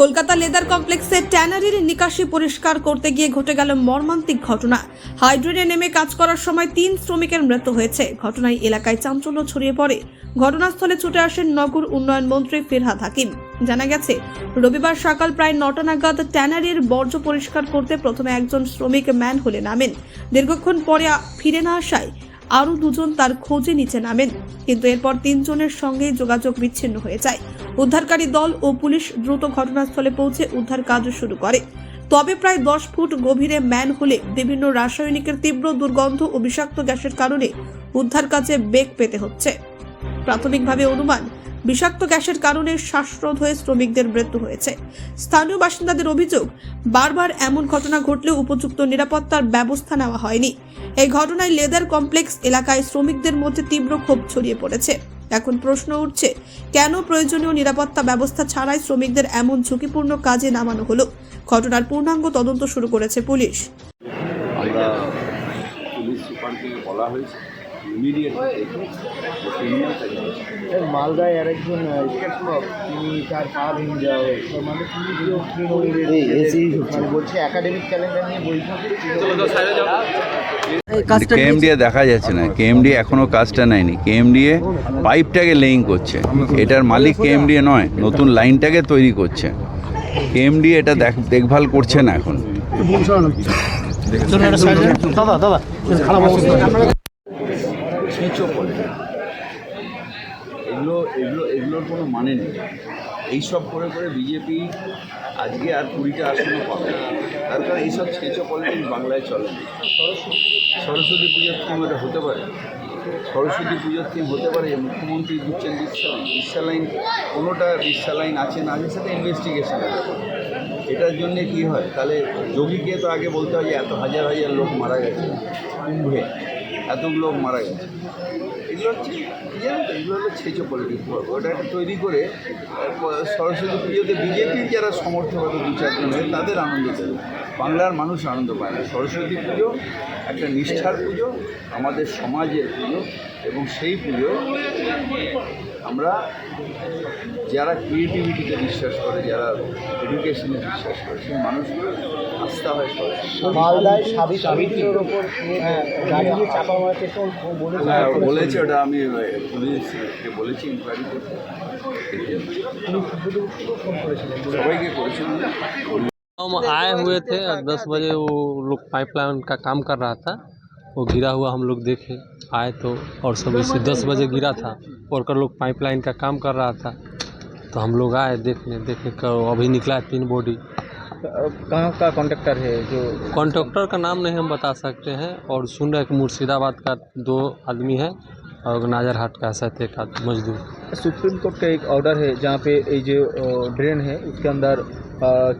Kolkata leather কমপ্লেক্সে ট্যানারির নিকাশি পরিষ্কার করতে গিয়ে ঘটে গেল মর্মান্তিক ঘটনা। হাইড্রেনে নেমে কাজ করার সময় তিন শ্রমিকের মৃত্যু হয়েছে। ঘটনায় এলাকায় চাঞ্চল্য ছড়িয়ে পড়ে। ঘটনাস্থলে ছুটে আসেন নগর উন্নয়ন মন্ত্রী ফিরহাদ হাকিম। জানা গেছে, রবিবার সকাল প্রায় নটা নাগাদ ট্যানারির বর্জ্য পরিষ্কার করতে প্রথমে একজন শ্রমিক ম্যান হলে নামেন। দীর্ঘক্ষণ পরে ফিরে না আসায় আরও দুজন তার খোঁজে নিচে নামেন। কিন্তু এরপর তিনজনের সঙ্গে যোগাযোগ বিচ্ছিন্ন হয়ে যায়। উদ্ধারকারী দল ও পুলিশ দ্রুত ঘটনাস্থলে পৌঁছে উদ্ধার কাজ শুরু করে। তবে প্রায় দশ ফুট গভীরে ম্যান হলে বিভিন্ন রাসায়নিকের তীব্র দুর্গন্ধ ও বিষাক্ত গ্যাসের কারণে উদ্ধার কাজে বেগ পেতে হচ্ছে। প্রাথমিকভাবে অনুমান বিষাক্ত গ্যাসের কারণে শ্বাসরোধ হয়ে শ্রমিকদের মৃত্যু হয়েছে। স্থানীয় বাসিন্দাদের অভিযোগ, বারবার এমন ঘটনা ঘটলেও উপযুক্ত নিরাপত্তার ব্যবস্থা নেওয়া হয়নি। এই ঘটনায় লেদার কমপ্লেক্স এলাকায় শ্রমিকদের মধ্যে তীব্র ক্ষোভ ছড়িয়ে পড়েছে। এখন প্রশ্ন উঠছে, কেন প্রয়োজনীয় নিরাপত্তা ব্যবস্থা ছাড়াই শ্রমিকদের এমন ঝুঁকিপূর্ণ কাজে নামানো হলো? ঘটনার পূর্ণাঙ্গ তদন্ত শুরু করেছে পুলিশ। আমরা পুলিশ সুপারকে বলা হয়েছে। ইমিডিয়েট দেখে মালদায় আরেকজন শিক্ষক তিনি তার পা ভেঙে দেওয়া হয়েছে মানে তিনি যে মানে বলছে একাডেমিক ক্যালেন্ডার নিয়ে বৈঠকে কেএমডিএ দেখা যাচ্ছে না। কেএমডিএ এখনও কাজটা নেয়নি। কেএমডিএ পাইপটাকে লেইং করছে। এটার মালিক কেএমডিএ নয় নতুন লাইনটাকে তৈরি করছে। কেএমডিএ এটা দেখভাল করছে না এখন। দাদা দাদা খারাপ অবস্থা। সুইচও করে এগুলো এগুলো, এগুলোর কোনো মানে নেই। এইসব করে করে বিজেপি আজকে আর কুড়িটা আসনও পাবে তার কারণ এইসব ছেঁচো পলিটিক্স বাংলায় চলে না। সরস্বতী পুজোর থিম এটা হতে পারে। সরস্বতী পুজোর থিম হতে পারে যে মুখ্যমন্ত্রী দিচ্ছেন বিশ্বালাইন বিশ্বালাইন কোনোটা বিশ্বালাইন আছে না আছে সেটা ইনভেস্টিগেশন এটার জন্য কি হয়? তাহলে যোগীকে তো আগে বলতে হয় যে এত হাজার হাজার লোক মারা গেছে। কুম্ভে। এত লোক মারা গেছে। এগুলো হচ্ছে কি জানেন তো এগুলো হলো ছেচো পলিটিক্স ওটা একটা তৈরি করে সরস্বতী পুজোতে বিজেপির যারা সমর্থক হবে দু চারজন তাদের আনন্দ দেবে বাংলার মানুষ আনন্দ পায় না। সরস্বতী পুজো একটা নিষ্ঠার পুজো আমাদের সমাজের পুজো এবং সেই পুজো আমরা যারা ক্রিয়েটিভিটিতে বিশ্বাস করে যারা এডুকেশনে বিশ্বাস করে সেই মানুষগুলো আস্থা হয় মালদায় সাবিত্রীর ওপর হ্যাঁ, মারার হ্যাঁ, বলেছে। ওটা আমি পুলিশকে বলেছি ইনকোয়ারি করতে ফোন করেছিলেন সবাইকে করেছিলাম हम आए हुए थे दस बजे वो लोग पाइपलाइन का काम कर रहा था वो गिरा हुआ हम लोग देखे आए तो और सब इसे दस बजे गिरा था वर्कर लोग पाइपलाइन का काम कर रहा था तो हम लोग आए देखने देखने का अभी निकला है तीन बॉडी कहाँ का कॉन्ट्रैक्टर है जो कॉन्ट्रैक्टर का नाम नहीं हम बता सकते हैं और सुन रहे हैं कि मुर्शिदाबाद का दो आदमी है और नाजरहाट का शायद एक मजदूर। सुप्रीम कोर्ट का एक ऑर्डर है जहाँ पे ये जो ड्रेन है उसके अंदर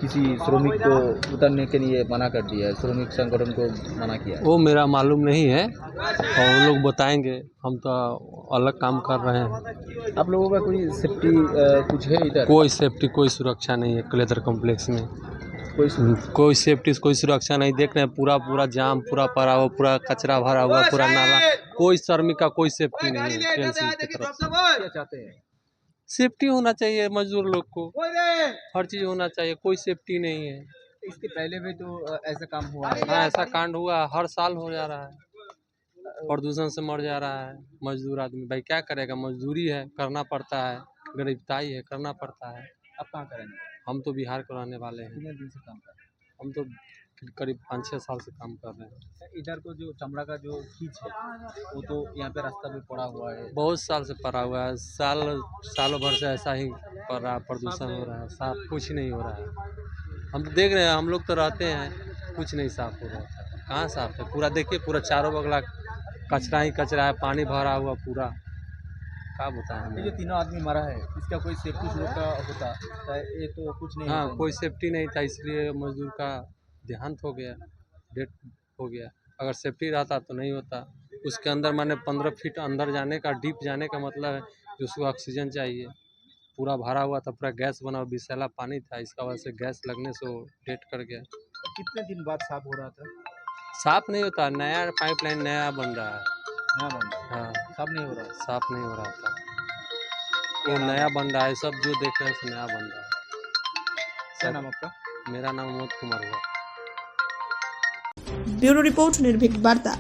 किसी श्रमिक को उतरने के लिए मना कर दिया है श्रमिक संगठन को मना किया है। वो मेरा मालूम नहीं है और वो लोग बताएँगे हम तो अलग काम कर रहे हैं। आप लोगों का कोई सेफ्टी कुछ है इधर? कोई सेफ्टी कोई सुरक्षा नहीं है क्लेदर कॉम्प्लेक्स में। कोई कोई सेफ्टी कोई सुरक्षा नहीं देख रहे हैं। पूरा पूरा जाम पूरा पड़ा हुआ पूरा कचरा भरा हुआ पूरा नाला। कोई श्रमिक का कोई सेफ्टी नहीं है क्या चाहते हैं? सेफ्टी होना चाहिए मजदूर लोग को। हर चीज़ होना चाहिए कोई सेफ्टी नहीं है। इसके पहले भी तो ऐसा काम हुआ है। हाँ ऐसा कांड हुआ है, हर साल हो जा रहा है। प्रदूषण से मर जा रहा है मजदूर आदमी। भाई क्या करेगा? मजदूरी है करना पड़ता है गरीबताई है करना पड़ता है। आप कहाँ करेंगे? हम तो बिहार के रहने वाले हैं। कितने दिन से काम कर हम तो करीब पाँच छः साल से काम कर रहे हैं। इधर को जो चमड़ा का जो खींच है वो तो यहाँ पे रास्ता भी पड़ा हुआ है। बहुत साल से पड़ा हुआ है। साल सालों भर से ऐसा ही पड़ रहा है प्रदूषण हो रहा है साफ़ कुछ नहीं हो रहा है। हम तो देख रहे हैं हम लोग तो रहते हैं कुछ नहीं साफ़ हो रहा है। कहाँ साफ़ है? पूरा देखिए पूरा चारों बगला कचरा ही कचरा है पानी भरा हुआ पूरा। क्या बताएँ ये जो तीनों आदमी मरा है इसका कोई सेफ्टी का होता? ये तो कुछ नहीं हाँ कोई सेफ्टी नहीं था इसलिए मजदूर का देहांत हो गया डेथ हो गया। अगर सेफ्टी रहता तो नहीं होता। उसके अंदर मैंने पंद्रह फीट अंदर जाने का डीप जाने का मतलब है कि उसको ऑक्सीजन चाहिए। पूरा भरा हुआ था पूरा गैस बना हुआ विषैला पानी था इसका वजह से गैस लगने से वो डेथ कर गया। कितने दिन बाद साफ़ हो रहा था? साफ़ नहीं होता नया पाइपलाइन नया बन रहा है। नया बन रहा हाँ। साफ़ नहीं हो रहा साफ़ नहीं हो रहा था। वो नया बन रहा है सब जो देख रहे हैं नया बन रहा है। क्या नाम आपका? मेरा नाम मोहित कुमार हुआ। ब्यूरो रिपोर्ट निर्भीक वार्ता।